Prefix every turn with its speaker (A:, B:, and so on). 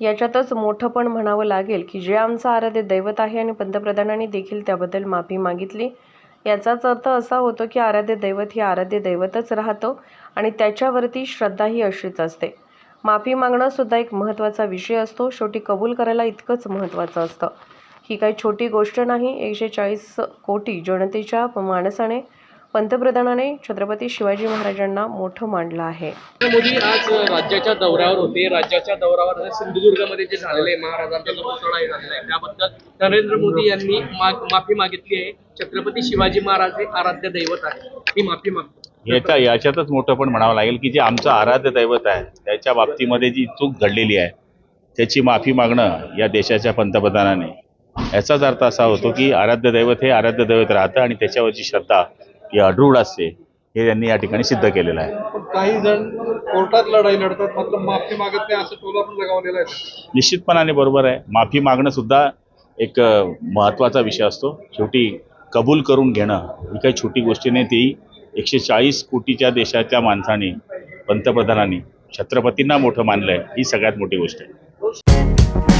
A: याच्यातच मोठं पण म्हणावं लागेल की जे आमचं आराध्य दैवत आहे आणि पंतप्रधानांनी देखील त्याबद्दल माफी मागितली. याचाच अर्थ असा होतो की आराध्य दैवत ही आराध्य दैवतच राहतो आणि त्याच्यावरती श्रद्धाही अशीच असते. माफी मागणं सुद्धा एक महत्त्वाचा विषय असतो. शेवटी कबूल करायला इतकंच महत्त्वाचं असतं. ही काही छोटी गोष्ट नाही. एकशे चाळीस कोटी जनतेच्या माणसाने पंतप्रधानाने छत्रपती शिवाजी महाराजांना मोठं मानलं आहे.
B: मोदी आज राज्याच्या दौऱ्यावर होते. राज्याच्या दौऱ्यावर सिंधुदुर्गमध्ये जे झालेलं आहे महाराजांचा जो पुतळा हे झालेला आहे त्याबद्दल नरेंद्र मोदी यांनी माफी मागितली आहे. छत्रपती शिवाजी महाराज हे आराध्य दैवत आहे ही माफी मागतो.
C: याच्या याच्यातच मोठं पण म्हणावं लागेल की जे आमचं आराध्य दैवत आहे त्याच्या बाबतीमध्ये जी चूक घडलेली आहे त्याची माफी मागणं या देशाच्या पंतप्रधानाने. याचाच अर्थ असा होतो की आराध्य दैवत हे आराध्य दैवत राहतं आणि त्याच्यावरची श्रद्धा ही अढरूळ असते हे त्यांनी या ठिकाणी सिद्ध केलेलं आहे.
D: काही जण कोर्टात लढाई लढतात मात्र माफी मागत नाही असं टोला पण लगावलेला आहे.
C: निश्चितपणाने बरोबर आहे. माफी मागणं सुद्धा एक महत्त्वाचा विषय असतो. शेवटी कबूल करून घेणं ही काही छोटी गोष्टी नाही. ती एकशे चाळीस कोटीच्या देशाच्या माणसाने पंतप्रधानांनी छत्रपतींना मोठं मानलं आहे ही सगळ्यात मोठी गोष्ट आहे.